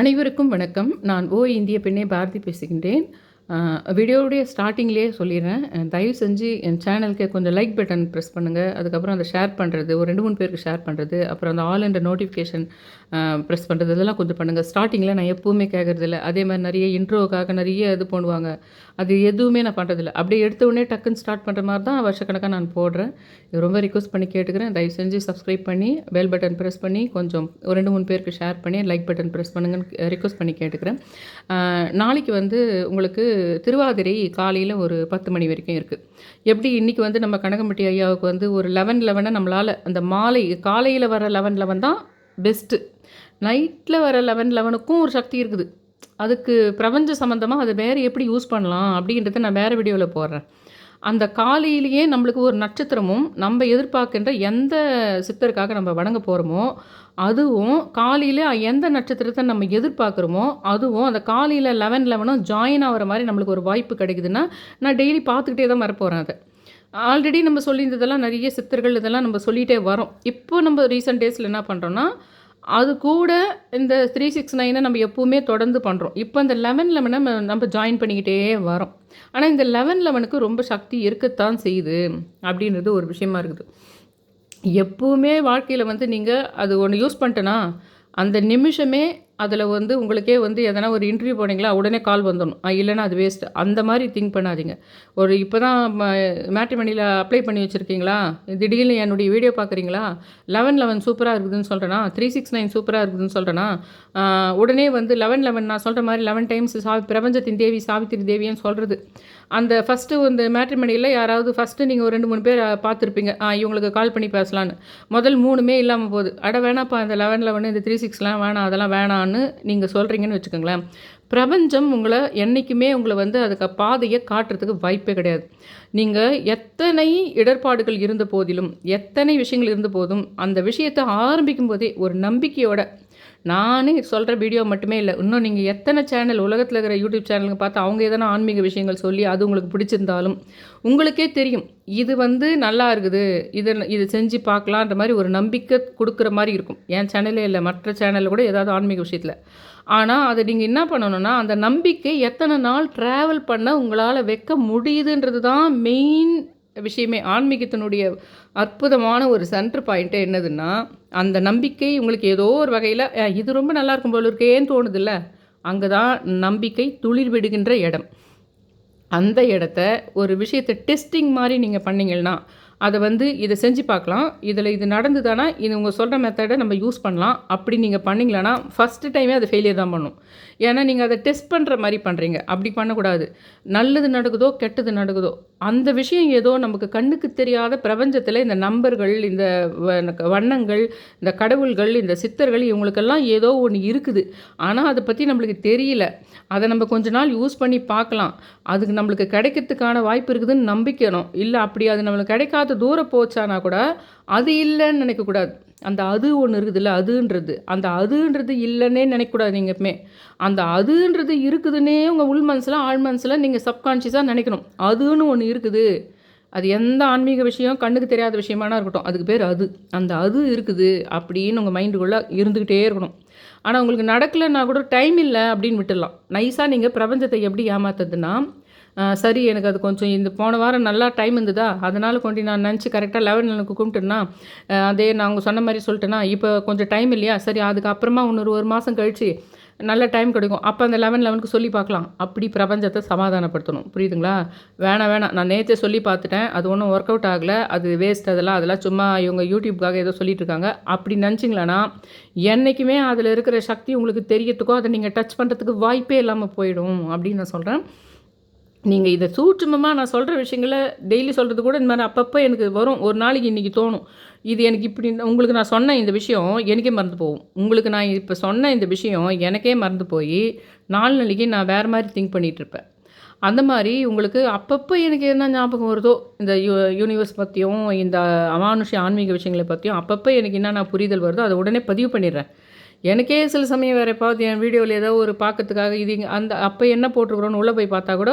அனைவருக்கும் வணக்கம். நான் ஓ இந்திய பெண்ணே பாரதி பேசுகின்றேன். வீடியோவுடைய ஸ்டார்டிங்லேயே சொல்லிடுறேன். தயவு செஞ்சு என் சேனலுக்கு கொஞ்சம் லைக் பட்டன் ப்ரெஸ் பண்ணுங்கள் அதுக்கப்புறம் அதை ஷேர் பண்ணுறது ஒரு ரெண்டு மூணு பேருக்கு ஷேர் பண்ணுறது அப்புறம் அந்த ஆல் என்ற நோட்டிஃபிகேஷன் ப்ரெஸ் பண்ணுறது இதெல்லாம் கொஞ்சம் பண்ணுங்கள் ஸ்டார்டிங்கில் நான் எப்பவுமே கேட்குறதில்ல அதே மாதிரி நிறைய இன்ட்ரோக்காக நிறைய இது பண்ணுவாங்க அது எதுவுமே நான் பண்ணுறதில்ல அப்படியே எடுத்த உடனே டக்குன்னு ஸ்டார்ட் பண்ணுற மாதிரி தான் வருஷக்கணக்காக நான் போடுறேன். ரொம்ப ரிக்வஸ்ட் பண்ணி கேட்டுக்கிறேன். தயவு செஞ்சு சப்ஸ்கிரைப் பண்ணி பெல் பட்டன் ப்ரெஸ் பண்ணி கொஞ்சம் ஒரு ரெண்டு மூணு பேருக்கு ஷேர் பண்ணி லைக் பட்டன் ப்ரெஸ் பண்ணுங்கன்னு ரிக்வஸ்ட் பண்ணி கேட்டுக்கிறேன். நாளைக்கு வந்து உங்களுக்கு திருவாதிரை காலையில் ஒரு பத்து மணி வரைக்கும் இருக்குது எப்படி இன்றைக்கி வந்து நம்ம கனகம்பட்டி ஐயாவுக்கு வந்து ஒரு லெவன் லெவனை நம்மளால் அந்த மாலை காலையில் வர லெவன் லெவன் தான் பெஸ்ட்டு நைட்டில் வர லெவன் லெவனுக்கும் ஒரு சக்தி இருக்குது. அதுக்கு பிரபஞ்ச சம்மந்தமாக அதை வேறு எப்படி யூஸ் பண்ணலாம் அப்படின்றத நான் வேறு வீடியோவில் போடுறேன். அந்த காலையிலேயே நம்மளுக்கு ஒரு நட்சத்திரமும் நம்ம எதிர்பார்க்கின்ற எந்த சித்தருக்காக நம்ம வணங்க போகிறோமோ அதுவும் காலையில் எந்த நட்சத்திரத்தை நம்ம எதிர்பார்க்குறோமோ அதுவும் அந்த காலையில் லெவன் லெவனும் ஜாயின் ஆகிற மாதிரி நம்மளுக்கு ஒரு வாய்ப்பு கிடைக்குதுன்னா நான் டெய்லி பார்த்துக்கிட்டே தான் வரப்போகிறேன் அதை. ஆல்ரெடி நம்ம சொல்லியிருந்ததெல்லாம் நிறைய சித்தர்கள் இதெல்லாம் நம்ம சொல்லிகிட்டே வரோம். இப்போ நம்ம ரீசெண்ட் டேஸில் என்ன பண்ணுறோன்னா அது கூட இந்த த்ரீ சிக்ஸ் நைனை நம்ம எப்போவுமே தொடர்ந்து பண்ணுறோம் இப்போ இந்த லெவன் லெவனை நம்ம நம்ம ஜாயின் பண்ணிக்கிட்டே வரோம். ஆனால் இந்த லெவன் லெவனுக்கு ரொம்ப சக்தி இருக்கத்தான் செய்யுது அப்படின்றது ஒரு விஷயமா இருக்குது. எப்போவுமே வாழ்க்கையில் வந்து நீங்கள் அது ஒன்று யூஸ் பண்ணிட்டேன்னா அந்த நிமிஷமே அதில் வந்து உங்களுக்கே வந்து எதனா ஒரு இன்டர்வியூ போனீங்களா உடனே கால் வந்துடணும். இல்லைன்னா அது வேஸ்ட் அந்த மாதிரி திங்க் பண்ணாதீங்க. ஒரு இப்போ தான் மேட்ரிமணியில் அப்ளை பண்ணி வச்சுருக்கீங்களா? திடீர்னு என்னுடைய வீடியோ பார்க்குறீங்களா? லெவன் லெவன் சூப்பராக இருக்குதுன்னு சொல்கிறேன்னா த்ரீ சிக்ஸ் நைன் சூப்பராக இருக்குதுன்னு சொல்கிறேன்னா உடனே வந்து லெவன் லெவன் நான் சொல்கிற மாதிரி லெவன் டைம்ஸ் சா பிரபஞ்சத்தின் தேவி சாவித்திரி தேவின்னு சொல்கிறது அந்த ஃபஸ்ட்டு இந்த மேட்ரிமணியில் யாராவது ஃபஸ்ட்டு நீங்கள் ஒரு ரெண்டு மூணு பேர் பார்த்துருப்பீங்க. ஆ இவங்களுக்கு கால் பண்ணி பேசலான்னு. முதல் மூணுமே இல்லாமல் போகுது. அட வேணாப்பா இந்த லெவன் லெவன் இந்த த்ரீ சிக்ஸ்லாம் வேணாம் அதெல்லாம் வேணான்னு நீங்கள் சொல்கிறீங்கன்னு வச்சுக்கோங்களேன். பிரபஞ்சம் உங்களை என்றைக்குமே உங்களை வந்து அதுக்கு பாதையை காட்டுறதுக்கு வாய்ப்பே கிடையாது. நீங்கள் எத்தனை இடர்பாடுகள் இருந்த போதிலும் எத்தனை விஷயங்கள் இருந்த போதும் அந்த விஷயத்தை ஆரம்பிக்கும் போதே ஒரு நம்பிக்கையோட நானே சொல்கிற வீடியோ மட்டுமே இல்லை. இன்னும் நீங்கள் எத்தனை சேனல் உலகத்தில் இருக்கிற யூடியூப் சேனலுங்க பார்த்து அவங்க எதனா ஆன்மீக விஷயங்கள் சொல்லி அது உங்களுக்கு பிடிச்சிருந்தாலும் உங்களுக்கே தெரியும். இது வந்து நல்லா இருக்குது. இது இது செஞ்சு பார்க்கலான்ற மாதிரி ஒரு நம்பிக்கை கொடுக்குற மாதிரி இருக்கும். என் சேனலே இல்லை மற்ற சேனலில் கூட ஏதாவது ஆன்மீக விஷயத்தில். ஆனால் அதை நீங்கள் என்ன பண்ணணும்னா அந்த நம்பிக்கை எத்தனை நாள் ட்ராவல் பண்ண உங்களால் வைக்க முடியுதுன்றது தான் மெயின் விஷயமே ஆன்மீகத்தினுடைய அற்புதமான ஒரு சென்டர் பாயிண்ட்டே என்னதுன்னா அந்த நம்பிக்கை உங்களுக்கு ஏதோ ஒரு வகையில் இது ரொம்ப நல்லா இருக்கும் போல இருக்கேன்னு தோணுதில்ல? அங்கே தான் நம்பிக்கை துளிர் விடுகின்ற இடம். அந்த இடத்த ஒரு விஷயத்தை டெஸ்டிங் மாதிரி நீங்கள் பண்ணிங்கன்னா அதை வந்து இதை செஞ்சு பார்க்கலாம். இதில் இது நடந்துதானா? இது உங்கள் சொல்கிற மெத்தடை நம்ம யூஸ் பண்ணலாம். அப்படி நீங்கள் பண்ணீங்களான்னா ஃபஸ்ட்டு டைமே அது ஃபெயிலியர் தான் பண்ணும். ஏன்னா நீங்கள் அதை டெஸ்ட் பண்ணுற மாதிரி பண்ணுறீங்க அப்படி பண்ணக்கூடாது. நல்லது நடக்குதோ கெட்டது நடக்குதோ அந்த விஷயம் ஏதோ நமக்கு கண்ணுக்கு தெரியாத பிரபஞ்சத்தில் இந்த நம்பர்கள் இந்த வ- வண்ணங்கள் இந்த கடவுள்கள் இந்த சித்தர்கள் இவங்களுக்கெல்லாம் ஏதோ ஒன்று இருக்குது. ஆனால் அதை பற்றி நம்மளுக்கு தெரியல. அதை நம்ம கொஞ்ச நாள் யூஸ் பண்ணி பார்க்கலாம். அதுக்கு நம்மளுக்கு கிடைக்கிறதுக்கான வாய்ப்பு இருக்குதுன்னு நம்பிக்கணும். இல்லை அப்படி அது நம்மளுக்கு கிடைக்காத தூரம் போச்சானா கூட அது இல்லைன்னு நினைக்கக்கூடாது. அந்த அது ஒன்று இருக்குதுல்ல அதுன்றது. அந்த அதுன்றது இல்லைன்னே நினைக்கக்கூடாது நீங்கள் எப்பவுமே. அந்த அதுன்றது இருக்குதுன்னே உங்கள் உள் மனசில் ஆழ் மனசில் நீங்கள் சப்கான்ஷியஸாக நினைக்கணும். அதுன்னு ஒன்று இருக்குது. அது எந்த ஆன்மீக விஷயம் கண்ணுக்கு தெரியாத விஷயமானா இருக்கட்டும். அதுக்கு பேர் அது. அந்த அது இருக்குது அப்படின்னு உங்கள் மைண்டுக்குள்ளே இருந்துக்கிட்டே இருக்கணும். ஆனால் உங்களுக்கு நடக்கலைன்னா கூட டைம் இல்லை அப்படின்னு விட்டுடலாம். நைஸாக நீங்கள் பிரபஞ்சத்தை எப்படி ஏமாத்துறதுன்னா சரி எனக்கு அது கொஞ்சம் இந்த போன வாரம் நல்லா டைம் இருந்ததா? அதனால் கொண்டு நான் நினச்சி கரெக்டாக லெவன் எனக்கு கும்பிட்டுன்னா அதே நான் அவங்க சொன்ன மாதிரி சொல்லிட்டேன்னா இப்போ கொஞ்சம் டைம் இல்லையா? சரி அதுக்கப்புறமா இன்னொரு ஒரு மாதம் கழிச்சு நல்ல டைம் கிடைக்கும். அப்போ அந்த லெவன் லெவனுக்கு சொல்லி பார்க்கலாம். அப்படி பிரபஞ்சத்தை சமாதானப்படுத்தணும். புரியுதுங்களா? வேணாம் வேணாம். நான் நேற்றே சொல்லி பார்த்துட்டேன். அது ஒன்றும் ஒர்க் அவுட் ஆகலை. அது வேஸ்ட் அதெல்லாம் அதெல்லாம் சும்மா இவங்க யூடியூப்காக ஏதோ சொல்லிட்டு இருக்காங்க. அப்படி நினச்சிங்களேன்னா என்றைக்குமே அதில் இருக்கிற சக்தி உங்களுக்கு தெரியறதுக்கோ அதை நீங்கள் டச் பண்ணுறதுக்கு வாய்ப்பே இல்லாமல் போயிடும் அப்படின்னு நான் சொல்கிறேன் நீங்கள் இதை சூட்சுமமாக நான் சொல்கிற விஷயங்களை டெய்லி சொல்கிறது கூட இந்த மாதிரி அப்பப்போ எனக்கு வரும். ஒரு நாளைக்கு இன்றைக்கி தோணும். இது எனக்கு இப்படி உங்களுக்கு நான் சொன்ன இந்த விஷயம் எனக்கே மறந்து போகும். உங்களுக்கு நான் இப்போ சொன்ன இந்த விஷயம் எனக்கே மறந்து போய் நாலு நாளைக்கு நான் வேறு மாதிரி திங்க் பண்ணிகிட்ருப்பேன் அந்த மாதிரி உங்களுக்கு அப்பப்போ எனக்கு என்ன ஞாபகம் வருதோ இந்த யூ யூனிவர்ஸ் பற்றியும் இந்த அமானுஷ ஆன்மீக விஷயங்களை பற்றியும் அப்பப்போ எனக்கு என்னென்ன புரிதல் வருதோ அதை உடனே பதிவு பண்ணிடுறேன். எனக்கே சில சமயம் வேறு எப்பாவது என் வீடியோவில் ஏதோ ஒரு பார்க்கறதுக்காக இது அந்த அப்போ என்ன போட்டிருக்கிறோன்னு உள்ளே போய் பார்த்தா கூட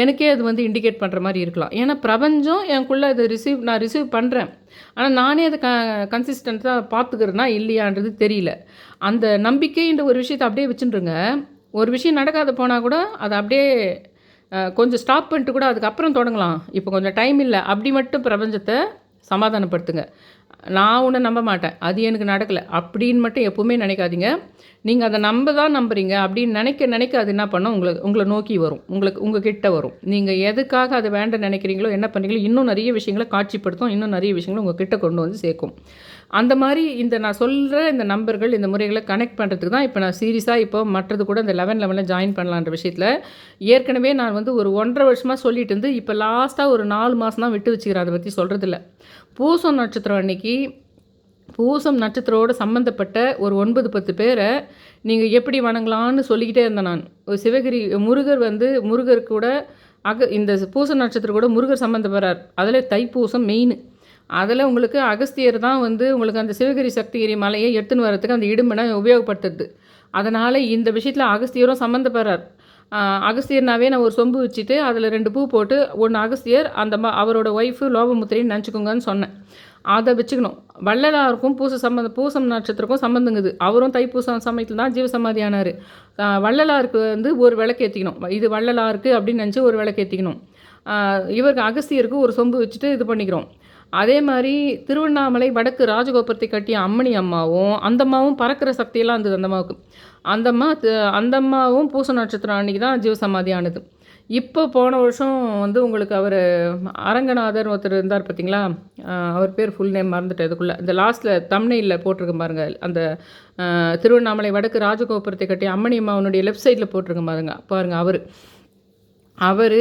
எனக்கே அது வந்து இண்டிகேட் பண்ணுற மாதிரி இருக்கலாம். ஏன்னா பிரபஞ்சம் எனக்குள்ளே அதை ரிசீவ் நான் ரிசீவ் பண்ணுறேன் ஆனால் நானே அதை க கன்சிஸ்டண்ட்டாக பார்த்துக்கிறேன்னா இல்லையான்றது தெரியல. அந்த நம்பிக்கைன்ற ஒரு விஷயத்தை அப்படியே வச்சுட்டுருங்க. ஒரு விஷயம் நடக்காத போனால் கூட அதை அப்படியே கொஞ்சம் ஸ்டாப் பண்ணிட்டு கூட அதுக்கப்புறம் தொடங்கலாம். இப்போ கொஞ்சம் டைம் இல்லை. அப்படி மட்டும் பிரபஞ்சத்தை சமாதானப்படுத்துங்க. நான் உன்னை நம்ப மாட்டேன். அது எனக்கு நடக்கலை. அப்படின்னு மட்டும் எப்போவுமே நினைக்காதீங்க. நீங்கள் அதை நம்ப தான் நம்புறீங்க. அப்படின்னு நினைக்க நினைக்க அது என்ன பண்ணோம்? உங்களை உங்களை நோக்கி வரும். உங்களுக்கு உங்கள் கிட்ட வரும். நீங்கள் எதுக்காக அதை வேண்டாம் நினைக்கிறீங்களோ என்ன பண்ணுறீங்களோ இன்னும் நிறைய விஷயங்களை காட்சிப்படுத்தும். இன்னும் நிறைய விஷயங்களை உங்கள் கிட்ட கொண்டு வந்து சேர்க்கும். அந்த மாதிரி இந்த நான் சொல்கிற இந்த நம்பர்கள் இந்த முறைகளை கனெக்ட் பண்ணுறதுக்கு தான் இப்போ நான் சீரியஸாக இப்போ மற்றது கூட இந்த லெவன் லெவனில் ஜாயின் பண்ணலான்ற விஷயத்தில் ஏற்கனவே நான் வந்து ஒரு ஒன்றரை வருஷமாக சொல்லிட்டு இருந்து இப்போ லாஸ்ட்டாக ஒரு நாலு மாதம் தான் விட்டு வச்சுக்கிறேன் அதை பற்றி சொல்கிறதில்ல பூசம் நட்சத்திரம் அன்னைக்கு பூசம் நட்சத்திரோட சம்மந்தப்பட்ட ஒரு ஒன்பது பத்து பேரை நீங்கள் எப்படி வணங்கலான்னு சொல்லிக்கிட்டே இருந்தேன் நான். ஒரு சிவகிரி முருகர் வந்து முருகர் கூட அக இந்த பூச நட்சத்திரம் கூட முருகர் சம்மந்தப்படுறார் அதில் தைப்பூசம் மெயின் அதில் உங்களுக்கு அகஸ்தியர் தான் வந்து உங்களுக்கு அந்த சிவகிரி சக்திகிரி மலையை எடுத்துன்னு வரதுக்கு அந்த இடுமனை உபயோகப்படுத்துறது அதனால் இந்த விஷயத்தில் அகஸ்தியரும் சம்மந்தப்படுறார் அகஸ்தியர்னாவே நான் ஒரு சொம்பு வச்சுட்டு அதில் ரெண்டு பூ போட்டு ஒன்று அகஸ்தியர் அந்த ம அவரோட ஒய்ஃபு லோபமுத்திரின்னு நினச்சிக்கோங்கன்னு சொன்னேன். அதை வச்சுக்கணும். வள்ளலாருக்கும் பூச சம்மந்த பூசம் நட்சத்திரக்கும் சம்மந்தங்குது அவரும் தைப்பூசம் சமயத்தில் தான் ஜீவசமாதி ஆனார். வள்ளலாருக்கு வந்து ஒரு விளக்கு ஏற்றிக்கணும் இது வள்ளலாருக்கு அப்படின்னு நினச்சி ஒரு விளக்கு ஏற்றிக்கணும் இவருக்கு அகஸ்தியருக்கு ஒரு சொம்பு வச்சுட்டு இது பண்ணிக்கிறோம். அதே மாதிரி திருவண்ணாமலை வடக்கு ராஜகோபுரத்தை கட்டிய அம்மணி அம்மாவும் அந்த அம்மாவும் பறக்கிற சக்தியெல்லாம் இருந்தது அந்த அம்மாவுக்கு. அந்த அம்மா அந்த அம்மாவும் பூச நட்சத்திரம் அன்னைக்கு தான் ஜீவசமாதி ஆனது. இப்போ போன வருஷம் வந்து உங்களுக்கு அவர் அரங்கநாதர் ஒருத்தர் இருந்தார் பார்த்தீங்களா? அவர் பேர் ஃபுல் நேம் மறந்துட்டேன் இதுக்குள்ளே இந்த லாஸ்ட்டில் தம்னையில் போட்டிருக்க பாருங்க அந்த திருவண்ணாமலை வடக்கு ராஜகோபுரத்தை கட்டி அம்மணி அம்மாவனுடைய லெஃப்ட் சைடில் போட்டிருக்க பாருங்க பாருங்க அவர். அவர்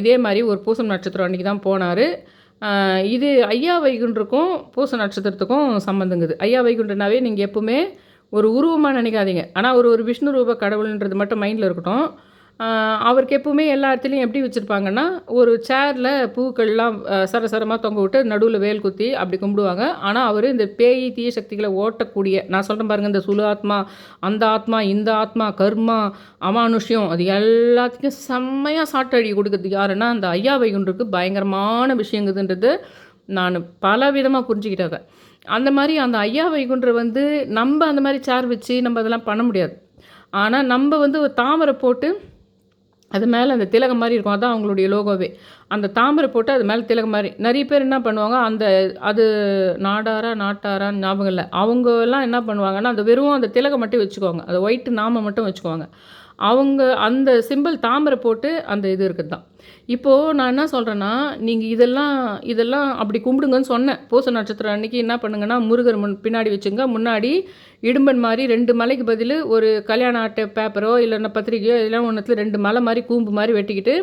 இதே மாதிரி ஒரு பூசம் நட்சத்திரம் அன்றைக்கி தான் போனார். இது ஐயா வைகுண்டருக்கும் பூச நட்சத்திரத்துக்கும் சம்மந்தங்குது ஐயா வைகுண்டனாவே நீங்கள் எப்பவுமே ஒரு உருவமாக நினைக்காதீங்க. ஆனால் ஒரு ஒரு விஷ்ணு ரூப கடவுள்ன்றது மட்டும் மைண்டில் இருக்கட்டும். அவருக்கு எப்பவுமே எல்லா இடத்துலையும் எப்படி வச்சுருப்பாங்கன்னா ஒரு சேரில் பூக்கள்லாம் சரசரமாக தொங்க விட்டு நடுவில் வேல் குத்தி அப்படி கும்பிடுவாங்க. ஆனால் அவர் இந்த பேய் தீய சக்திகளை ஓட்டக்கூடிய நான் சொல்கிறேன் பாருங்கள் இந்த சுழு ஆத்மா அந்த ஆத்மா இந்த ஆத்மா கர்மா அமானுஷ்யம் அது எல்லாத்துக்கும் செம்மையாக சாட்டடி கொடுக்குறது யாருன்னா அந்த ஐயா வைகுண்டருக்கு பயங்கரமான விஷயங்குதுன்றது நான் பல விதமாக புரிஞ்சுக்கிட்டேன் அந்த மாதிரி அந்த ஐயா வைகுண்டர் வந்து நம்ம அந்த மாதிரி சேர் வச்சு நம்ம அதெல்லாம் பண்ண முடியாது. ஆனால் நம்ம வந்து ஒரு தாமரை போட்டு அது மேலே அந்த திலகம் மாதிரி இருக்கும். அதான் அவங்களுடைய லோகோவே அந்த தாமரை போட்டு அது மேலே திலகம் மாதிரி. நிறைய பேர் என்ன பண்ணுவாங்க அந்த அது நாடாரா நாட்டாரான்னு ஞாபகம் இல்லை. அவங்க எல்லாம் என்ன பண்ணுவாங்கன்னா அந்த வெறும் அந்த திலகம் மட்டும் வச்சுக்குவாங்க. அந்த ஒயிட்டு நாம மட்டும் வச்சுக்குவாங்க. அவங்க அந்த சிம்பிள் தாமரை போட்டு அந்த இது இருக்குது தான் இப்போது நான் என்ன சொல்கிறேன்னா நீங்கள் இதெல்லாம் இதெல்லாம் அப்படி கும்பிடுங்கன்னு சொன்னேன். பூச நட்சத்திரம் அன்னைக்கு என்ன பண்ணுங்கன்னா முருகர் முன் பின்னாடி வச்சுங்க. முன்னாடி இடும்பன் மாதிரி ரெண்டு மலைக்கு பதில் ஒரு கல்யாண அட்டை பேப்பரோ இல்லைன்னா பத்திரிக்கையோ இதெல்லாம் ஒன்றுத்துல ரெண்டு மலை மாதிரி கூம்பு மாதிரி வெட்டிக்கிட்டு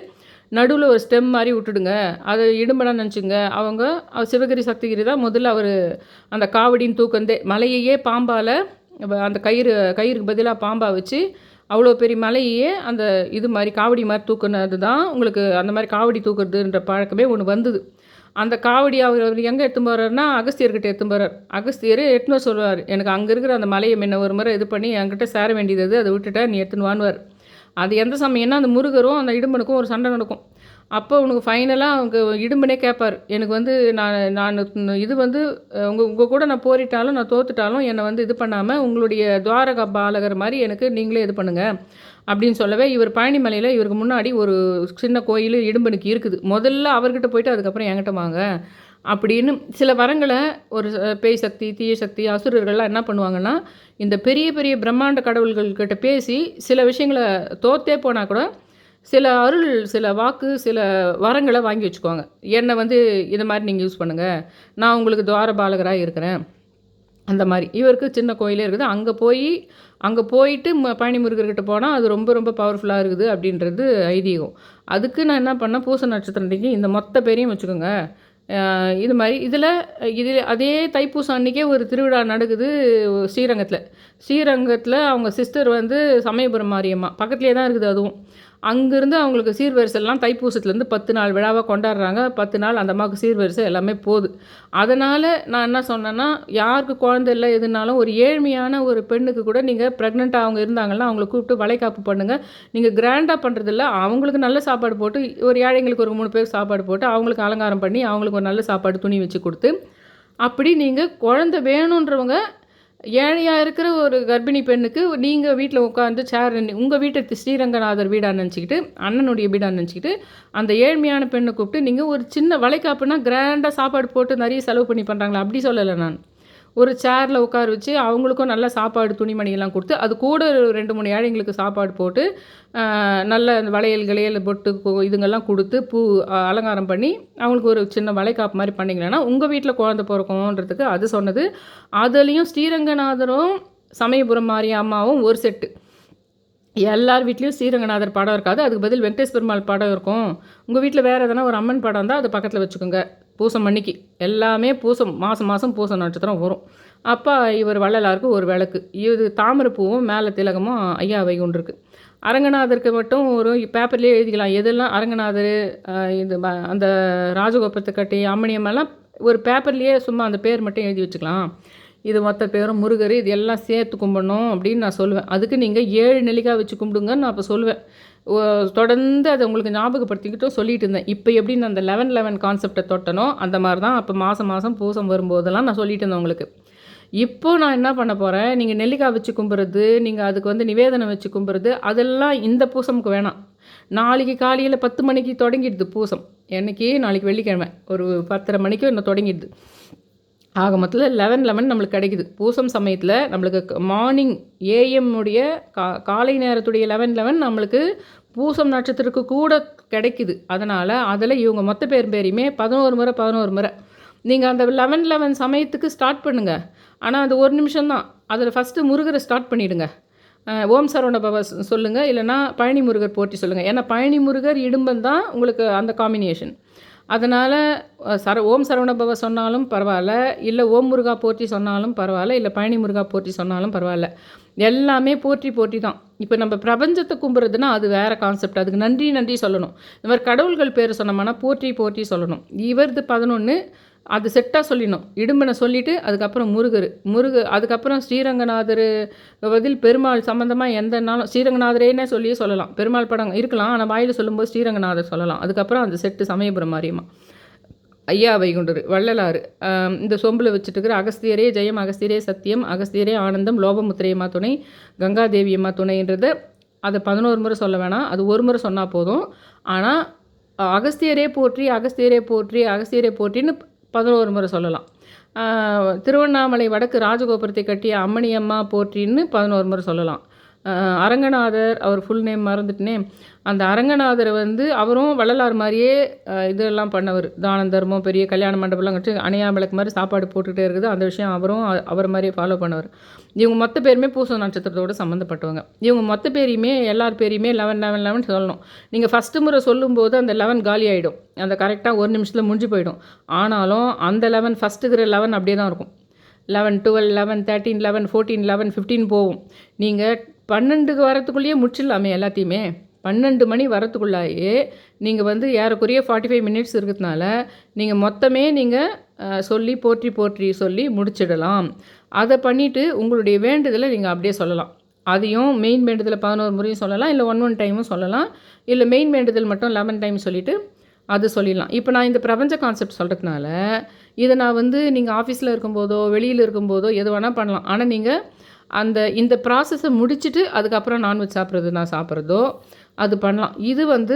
நடுவில் ஒரு ஸ்டெம் மாதிரி விட்டுடுங்க. அதை இடும்பனாக நினச்சிங்க. அவங்க சிவகிரி சக்திகிரி தான் முதல்ல அவர் அந்த காவடின்னு தூக்கந்தே மலையையே பாம்பால் அந்த கயிறு கயிறுக்கு பதிலாக பாம்பா வச்சு அவ்வளோ பெரிய மலையே அந்த இது மாதிரி காவடி மாதிரி தூக்குனது தான் உங்களுக்கு அந்த மாதிரி காவடி தூக்குறதுன்ற பழக்கமே ஒன்று வந்தது. அந்த காவடி அவர் அவர் எங்கே எடுத்து போகிறாருன்னா அகஸ்தியர்கிட்ட எடுத்து போகிறார் அகஸ்தியர் எடுத்துன்னு வர சொல்லுவார் எனக்கு அங்கே இருக்கிற அந்த மலையை முன்ன ஒரு முறை இது பண்ணி என்கிட்ட சேர வேண்டியது அது, அதை விட்டுட்டா நீ எடுத்துன்னு வாங்குவார் அது எந்த சமயம்னா அந்த முருகரும் அந்த இடும்பனுக்கும் ஒரு சண்டை நடக்கும். அப்போ உனக்கு ஃபைனலாக அவங்க இடும்பனே கேட்பார் எனக்கு வந்து நான் நான் இது வந்து உங்கள் உங்கள் கூட நான் போரிட்டாலும் நான் தோத்துட்டாலும் என்னை வந்து இது பண்ணாமல் உங்களுடைய துவாரக பாலகர் மாதிரி எனக்கு நீங்களே இது பண்ணுங்கள் அப்படின்னு சொல்லவே இவர் பழனிமலையில் இவருக்கு முன்னாடி ஒரு சின்ன கோயில் இடும்பனுக்கு இருக்குது. முதல்ல அவர்கிட்ட போயிட்டு அதுக்கப்புறம் என்கிட்ட வாங்க அப்படின்னு சில வரங்களை ஒரு பேய் சக்தி தீய சக்தி அசுரர்கள்லாம் என்ன பண்ணுவாங்கன்னா இந்த பெரிய பெரிய பிரம்மாண்ட கடவுள்கள்கிட்ட பேசி சில விஷயங்களை தோத்தே போனால் கூட சில அருள் சில வாக்கு சில வரங்களை வாங்கி வச்சுக்குவாங்க என்னை வந்து இது மாதிரி நீங்கள் யூஸ் பண்ணுங்கள் நான் உங்களுக்கு துவாரபாலகராக இருக்கிறேன். அந்த மாதிரி. இவருக்கு சின்ன கோயிலே இருக்குது. அங்கே போய் அங்கே போயிட்டு ம பழனி முருகர்கிட்ட போனால் அது ரொம்ப ரொம்ப பவர்ஃபுல்லாக இருக்குது அப்படின்றது ஐதீகம். அதுக்கு நான் என்ன பண்ணேன்? பூச நட்சத்திரத்துக்கு இந்த மொத்த பேரையும் வச்சுக்கோங்க. இது மாதிரி. இதில் இதில் அதே தைப்பூசம் அன்றைக்கே ஒரு திருவிழா நடக்குது ஸ்ரீரங்கத்தில். ஸ்ரீரங்கத்தில் அவங்க சிஸ்டர் வந்து சமயபுரம் மாரியம்மா. பக்கத்துலேயே தான் இருக்குது அதுவும். அங்கேருந்து அவங்களுக்கு சீர்வரிசைலாம் தைப்பூசத்துலேருந்து பத்து நாள் விழாவாக கொண்டாடுறாங்க. பத்து நாள் அந்த அம்மாவுக்கு சீர்வரிசை எல்லாமே போகுது. அதனால் நான் என்ன சொன்னேன்னா யாருக்கு குழந்தை இல்லை எதுனாலும் ஒரு ஏழ்மையான ஒரு பெண்ணுக்கு கூட நீங்கள் ப்ரெக்னெண்ட்டாக அவங்க இருந்தாங்கன்னா அவங்கள கூப்பிட்டு வளைகாப்பு பண்ணுங்கள் நீங்கள் கிராண்டாக பண்ணுறதில்ல அவங்களுக்கு நல்ல சாப்பாடு போட்டு ஒரு ஏழைங்களுக்கு ஒரு மூணு பேர் சாப்பாடு போட்டு அவங்களுக்கு அலங்காரம் பண்ணி அவங்களுக்கு ஒரு நல்ல சாப்பாடு துணி வச்சு கொடுத்து அப்படி நீங்கள் குழந்தை வேணுன்றவங்க ஏழையாக இருக்கிற ஒரு கர்ப்பிணி பெண்ணுக்கு நீங்கள் வீட்டில் உட்காந்து சேர் உங்கள் வீட்டை ஸ்ரீரங்கநாதர் வீடாக நினச்சிக்கிட்டு அண்ணனுடைய வீடாக நினச்சிக்கிட்டு அந்த ஏழ்மையான பெண்ணை கூப்பிட்டு நீங்கள் ஒரு சின்ன வளைக்காப்புனா கிராண்டாக சாப்பாடு போட்டு நிறைய செலவு பண்ணி பண்ணுறாங்களா அப்படி சொல்லலை நான். ஒரு சேரில் உட்கார வச்சு அவங்களுக்கும் நல்ல சாப்பாடு துணிமணியெல்லாம் கொடுத்து அது கூட ஒரு ரெண்டு மூணு ஏழைங்களுக்கு சாப்பாடு போட்டு நல்ல அந்த வளையல் கிளையல் பொட்டு இதுங்கெல்லாம் கொடுத்து பூ அலங்காரம் பண்ணி அவங்களுக்கு ஒரு சின்ன வளைகாப்பு மாதிரி பண்ணிங்கன்னா உங்கள் வீட்டில் குழந்த பிறக்கும்ன்றதுக்கு அது சொன்னது. அதுலேயும் ஸ்ரீரங்கநாதரும் சமயபுரம் மாரியம்மாவும் ஒரு செட்டு எல்லார் வீட்லேயும் ஸ்ரீரங்கநாதர் படம் இருக்காது. அதுக்கு பதில் வெங்கடேஷ் பெருமாள் படம் இருக்கும். உங்கள் வீட்டில் வேறு எதனா ஒரு அம்மன் படம் இருந்தால் அது பக்கத்தில் வச்சுக்கோங்க. பூசம் அன்னைக்கு எல்லாமே பூசம் மாதம் மாதம் பூசம் நட்சத்திரம் வரும். அப்போ இவர் வள்ளலாருக்கு ஒரு விளக்கு. இது தாமரைப்பூவும் மேலே திலகமும் ஐயா வைகுண்டு இருக்குது அரங்கநாதருக்கு மட்டும் ஒரு பேப்பர்லேயே எழுதிக்கலாம். எதெல்லாம் அரங்கநாதர் இது அந்த ராஜகோபுரத்தை கட்டி அம்மணியம்மெல்லாம் ஒரு பேப்பர்லேயே சும்மா அந்த பேர் மட்டும் எழுதி வச்சுக்கலாம். இது மொத்த பேரும் முருகர் இது எல்லாம் சேர்த்து கும்பிடணும் அப்படின்னு நான் சொல்லுவேன். அதுக்கு நீங்கள் ஏழு நெல்லிக்காய் வச்சு கும்பிடுங்கன்னு நான் இப்போ சொல்லுவேன். தொடர்ந்து அதை உங்களுக்கு ஞாபகப்படுத்திக்கிட்டும் சொல்லிட்டு இருந்தேன் இப்போ எப்படி நான் அந்த லெவன் லெவன் கான்செப்டை தொட்டனோ அந்த மாதிரி தான் அப்போ மாதம் மாதம் பூசம் வரும்போதெல்லாம் நான் சொல்லிட்டு இருந்தேன் உங்களுக்கு. இப்போது நான் என்ன பண்ண போகிறேன் நீங்கள் நெல்லிக்காய் வச்சு கும்பிட்றது நீங்கள் அதுக்கு வந்து நிவேதனம் வச்சு கும்புறது அதெல்லாம் இந்த பூசமுக்கு வேணாம். நாளைக்கு காலையில் பத்து மணிக்கு தொடங்கிடுது பூசம். என்றைக்கி நாளைக்கு வெள்ளிக்கிழமை. ஒரு பத்தரை மணிக்கு இன்னும் தொடங்கிடுது. ஆக மொத்தத்தில் லெவன் லெவன் நம்மளுக்கு கிடைக்குது. பூசம் சமயத்தில் நம்மளுக்கு மார்னிங் ஏஎம்முடைய கா காலை நேரத்துடைய லெவன் லெவன் நம்மளுக்கு பூசம் நட்சத்திரத்துக்கு கூட கிடைக்குது. அதனால் அதில் இவங்க மொத்த பேர் பேரையுமே பதினோரு முறை பதினோரு முறை. நீங்கள் அந்த லெவன் லெவன் சமயத்துக்கு ஸ்டார்ட் பண்ணுங்கள் ஆனால் அது ஒரு நிமிஷம் தான் அதில் ஃபஸ்ட்டு முருகரை ஸ்டார்ட் பண்ணிவிடுங்க ஓம் சரவண பவா சொல்லுங்கள் இல்லைனா இல்லைன்னா பழனி முருகர் போற்றி சொல்லுங்கள் ஏன்னா பழனி முருகர் இடும்பன் தான் உங்களுக்கு அந்த காம்பினேஷன் அதனால் சர ஓம் சரவண பவ சொன்னாலும் பரவாயில்ல. இல்லை ஓம் முருகா போற்றி சொன்னாலும் பரவாயில்ல. இல்லை பழனி முருகா போற்றி சொன்னாலும் பரவாயில்ல. எல்லாமே போற்றி போற்றி தான். இப்போ நம்ம பிரபஞ்சத்தை கும்புறதுன்னா அது வேறு கான்செப்ட் அதுக்கு நன்றி நன்றி சொல்லணும். இந்த மாதிரி கடவுள்கள் பேர் சொன்னோம்னா போற்றி போற்றி சொல்லணும். இவரது பதினொன்று அது செட்டாக சொல்லிடணும். இடும்பனை சொல்லிவிட்டு அதுக்கப்புறம் முருகர். முருகு அதுக்கப்புறம் ஸ்ரீரங்கநாதர் பதில் பெருமாள் சம்மந்தமாக எந்த நாளும் ஸ்ரீரங்கநாதரேனே சொல்லியே சொல்லலாம். பெருமாள் படம் இருக்கலாம். ஆனால் வாயில் சொல்லும்போது ஸ்ரீரங்கநாதர் சொல்லலாம். அதுக்கப்புறம் அந்த செட்டு சமயபுரம் மாரியம்மா. ஐயா வைகுண்டர் வள்ளலாறு இந்த சொம்பில் வச்சுட்டுக்கிற அகஸ்தியரே ஜெயம் அகஸ்தியரே சத்தியம் அகஸ்தியரே ஆனந்தம் லோபமுத்திரையம்மா துணை கங்காதேவியம்மா துணைன்றது அதை பதினோரு முறை சொல்ல வேணாம். அது ஒரு முறை சொன்னால் போதும். ஆனால் அகஸ்தியரே போற்றி அகஸ்தியரே போற்றி அகஸ்தியரே போற்றின்னு பதினோரு முறை சொல்லலாம். திருவண்ணாமலை வடக்கு ராஜகோபுரத்தை கட்டிய அம்மணியம்மா போற்றின்னு பதினோரு முறை சொல்லலாம். அரங்கநாதர் அவர் ஃபுல் நேம் மறந்துட்டுனே. அந்த அரங்கநாதரை வந்து அவரும் வள்ளலார் மாதிரியே இதெல்லாம் பண்ணவர். தானம் தர்மம் பெரிய கல்யாண மண்டபம்லாம் கட்டி விளக்கு மாதிரி சாப்பாடு போட்டுகிட்டே இருக்குது. அந்த விஷயம் அவரும் அவர் மாதிரியே ஃபாலோ பண்ணவர். இவங்க மொத்த பேருமே பூச நட்சத்திரத்தோடு சம்மந்தப்பட்டவங்க இவங்க மொத்த பேரையுமே எல்லார் பேரையுமே லெவன் லெவன் லெவன் சொல்லணும். நீங்கள் ஃபஸ்ட்டு முறை சொல்லும்போது அந்த லெவன் காலி ஆகிடும் அந்த கரெக்டாக ஒரு நிமிஷத்தில் முடிஞ்சு போயிடும். ஆனாலும் அந்த லெவன் ஃபஸ்ட்டுக்கிற லெவன் அப்படியே தான் இருக்கும். Eleven twelve eleven thirteen eleven fourteen eleven fifteen போகும். நீங்கள் பன்னெண்டுக்கு வரத்துக்குள்ளேயே முடிச்சிடலாமே எல்லாத்தையுமே. பன்னெண்டு மணி வரத்துக்குள்ளாயே நீங்கள் வந்து ஏறக்குறைய ஃபார்ட்டி ஃபைவ் மினிட்ஸ் இருக்கிறதுனால நீங்கள் மொத்தமே நீங்கள் சொல்லி போற்றி போற்றி சொல்லி முடிச்சிடலாம். அதை பண்ணிவிட்டு உங்களுடைய வேண்டுதலை நீங்கள் அப்படியே சொல்லலாம். அதையும் மெயின் வேண்டுதலை பதினோரு முறையும் சொல்லலாம். இல்லை ஒன் ஒன் டைமும் சொல்லலாம். இல்லை மெயின் வேண்டுதல் மட்டும் லெவன் டைம் சொல்லிவிட்டு அது சொல்லிடலாம். இப்போ நான் இந்த பிரபஞ்ச கான்செப்ட் சொல்கிறதுனால இதை நான் வந்து நீங்கள் ஆஃபீஸில் இருக்கும்போதோ வெளியில் இருக்கும்போதோ எது வேணால் பண்ணலாம். ஆனால் நீங்கள் அந்த இந்த ப்ராசஸை முடிச்சுட்டு அதுக்கப்புறம் நான்வெஜ் சாப்பிட்றது நான் சாப்பிட்றதோ அது பண்ணலாம். இது வந்து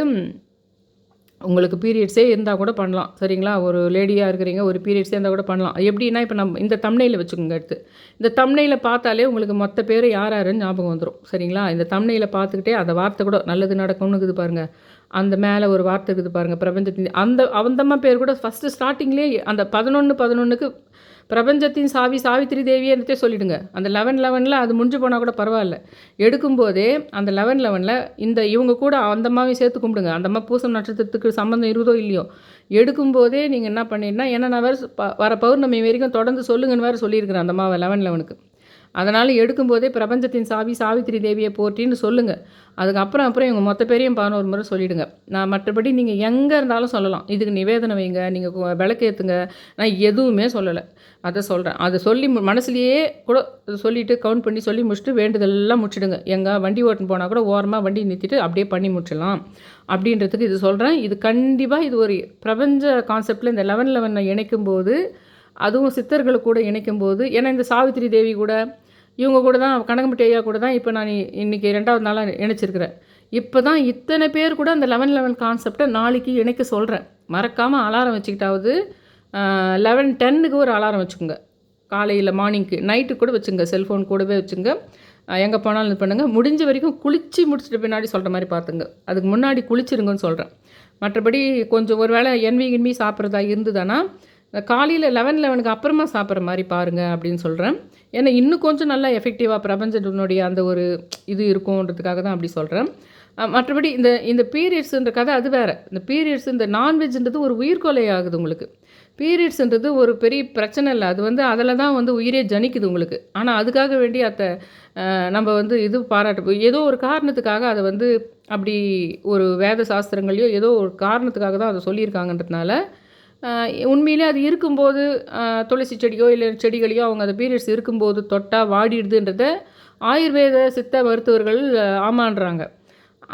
உங்களுக்கு பீரியட்ஸே இருந்தால் கூட பண்ணலாம். சரிங்களா? ஒரு லேடியாக இருக்கிறீங்க ஒரு பீரியட்ஸே இருந்தால் கூட பண்ணலாம். எப்படின்னா இப்போ நம்ம இந்த தம்னையில் வச்சுக்கோங்க எடுத்து இந்த தம்னையில் பார்த்தாலே உங்களுக்கு மொத்த பேர் யார் யாருன்னு ஞாபகம் வந்துடும் சரிங்களா? இந்த தம்னையில் பார்த்துக்கிட்டே அந்த வார்த்தை கூட நல்லது நடக்கும்னு இருக்குது பாருங்கள் அந்த மேலே ஒரு வார்த்தை இருக்குது பாருங்கள் பிரபஞ்சத்தின் அந்த அவந்தம்மா பேர் கூட ஃபஸ்ட்டு ஸ்டார்டிங்லேயே அந்த பதினொன்று பதினொன்றுக்கு பிரபஞ்சத்தின் சாவி சாவித்திரி தேவியன்றதே சொல்லிடுங்க. அந்த லெவன் லெவனில் அது முடிஞ்சு போனால் கூட பரவாயில்ல. எடுக்கும்போதே அந்த லெவன் லெவனில் இந்த இவங்க கூட அந்த சேர்த்து கும்பிடுங்க. அந்த அம்மா பூசம் நட்சத்திரத்துக்கு சம்மந்தம் இருதோ இல்லையோ. எடுக்கும்போதே நீங்கள் என்ன பண்ணிடனா ஏன்னா நான் வேறு வர பௌர்ணமி வரைக்கும் தொடர்ந்து சொல்லுங்கன்னு வேறு சொல்லியிருக்கிறேன் அந்த அம்மாவை லெவன் லெவனுக்கு. அதனால் எடுக்கும்போதே பிரபஞ்சத்தின் சாவி சாவித்திரி தேவியை போற்றின்னு சொல்லுங்கள் அதுக்கப்புறம் அப்புறம் இவங்க மொத்த பேரையும் பதினோரு முறை சொல்லிவிடுங்க நான் மற்றபடி நீங்கள் எங்கே இருந்தாலும் சொல்லலாம். இதுக்கு நிவேதனம் வைங்க நீங்கள் விளக்கேற்றுங்க நான் எதுவுமே சொல்லலை. அதை சொல்கிறேன் அதை சொல்லி மனசுலேயே கூட சொல்லிவிட்டு கவுண்ட் பண்ணி சொல்லி முடிச்சுட்டு வேண்டுதலெல்லாம் முடிச்சிடுங்க. எங்கே வண்டி ஓட்டுன்னு போனால் கூட ஓரமாக வண்டி நிறுத்திட்டு அப்படியே பண்ணி முடிச்சிடலாம். அப்படின்றதுக்கு இது சொல்கிறேன் இது கண்டிப்பாக இது ஒரு பிரபஞ்ச கான்செப்டில் இந்த லெவன் லெவனை இணைக்கும் போது அதுவும் சித்தர்களை கூட இணைக்கும் போது ஏன்னா இந்த சாவித்திரி தேவி கூட இவங்க கூட தான் கனகம்பட்டி ஐயா கூட தான் இப்போ நான் இன்றைக்கி ரெண்டாவது நாளாக இணைச்சிருக்கிறேன். இப்போ தான் இத்தனை பேர் கூட அந்த லெவன் லெவன் கான்செப்டை நாளைக்கு இணைக்க சொல்கிறேன் மறக்காமல் அலாரம் வச்சுக்கிட்டாவது லெவன் டென்னுக்கு ஒரு அலாரம் வச்சுக்கோங்க. காலையில் மார்னிங்க்கு நைட்டு கூட வச்சுங்க செல்ஃபோன் கூடவே வச்சுங்க. எங்கே போனாலும் இது பண்ணுங்கள் முடிஞ்ச வரைக்கும் குளித்து முடிச்சுட்டு பின்னாடி சொல்கிற மாதிரி பார்த்துங்க அதுக்கு முன்னாடி குளிச்சிருங்கன்னு சொல்கிறேன் மற்றபடி கொஞ்சம் ஒரு வேளை என்வி கின்வி சாப்பிட்றதா இருந்ததுன்னா காலையில் லெவன் லெவனுக்கு அப்புறமா சாப்பிட்ற மாதிரி பாருங்கள் அப்படின்னு சொல்கிறேன் ஏன்னா இன்னும் கொஞ்சம் நல்லா எஃபெக்டிவாக பிரபஞ்சத்தினுடைய அந்த ஒரு இது இருக்கும்ன்றதுக்காக தான் அப்படி சொல்கிறேன் மற்றபடி இந்த இந்த பீரியட்ஸுன்ற கதை அது வேறு. இந்த பீரியட்ஸ் இந்த நான்வெஜ்ன்றது ஒரு உயிர்கொலை ஆகுது உங்களுக்கு. பீரியட்ஸ்ன்றது ஒரு பெரிய பிரச்சனை இல்லை. அது வந்து அதில் தான் வந்து உயிரே ஜனிக்குது உங்களுக்கு. ஆனால் அதுக்காக வேண்டி அத்தை நம்ம வந்து இது பாராட்டு ஏதோ ஒரு காரணத்துக்காக அதை வந்து அப்படி ஒரு வேத சாஸ்திரங்களையோ ஏதோ ஒரு காரணத்துக்காக தான் அதை சொல்லியிருக்காங்கன்றதுனால உண்மையிலே அது இருக்கும்போது துளசி செடியோ இல்லை செடிகளையோ அவங்க அந்த பீரியட்ஸ் இருக்கும்போது தொட்டால் வாடிடுதுன்றத ஆயுர்வேத சித்த மருத்துவர்கள் ஆமான்றாங்க.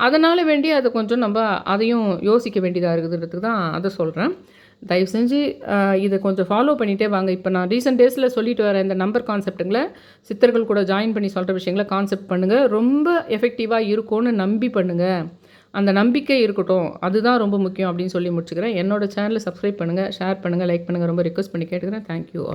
அதனால் வேண்டி அதை கொஞ்சம் நம்ம அதையும் யோசிக்க வேண்டியதாக இருக்குதுன்றதுக்கு தான் அதை சொல்கிறேன் தயவு செஞ்சு இதை கொஞ்சம் ஃபாலோ பண்ணிகிட்டே வாங்க. இப்போ நான் ரீசெண்ட் டேஸில் சொல்லிட்டு வரேன் இந்த நம்பர் கான்செப்ட்டுங்களை சித்தர்கள் கூட ஜாயின் பண்ணி சொல்கிற விஷயங்களை கான்செப்ட் பண்ணுங்கள் ரொம்ப எஃபெக்டிவாக இருக்கும்னு நம்பி பண்ணுங்கள் அந்த நம்பிக்கை இருக்கட்டும் அதுதான் ரொம்ப முக்கியம் அப்படின்னு சொல்லி முடிச்சுக்கிறேன். என்னோட சேனலை சப்ஸ்கிரைப் பண்ணுங்கள் ஷேர் பண்ணுங்கள் லைக் பண்ணுங்கள் ரொம்ப ரிக்வஸ்ட் பண்ணி கேட்டுக்கிறேன். Thank you all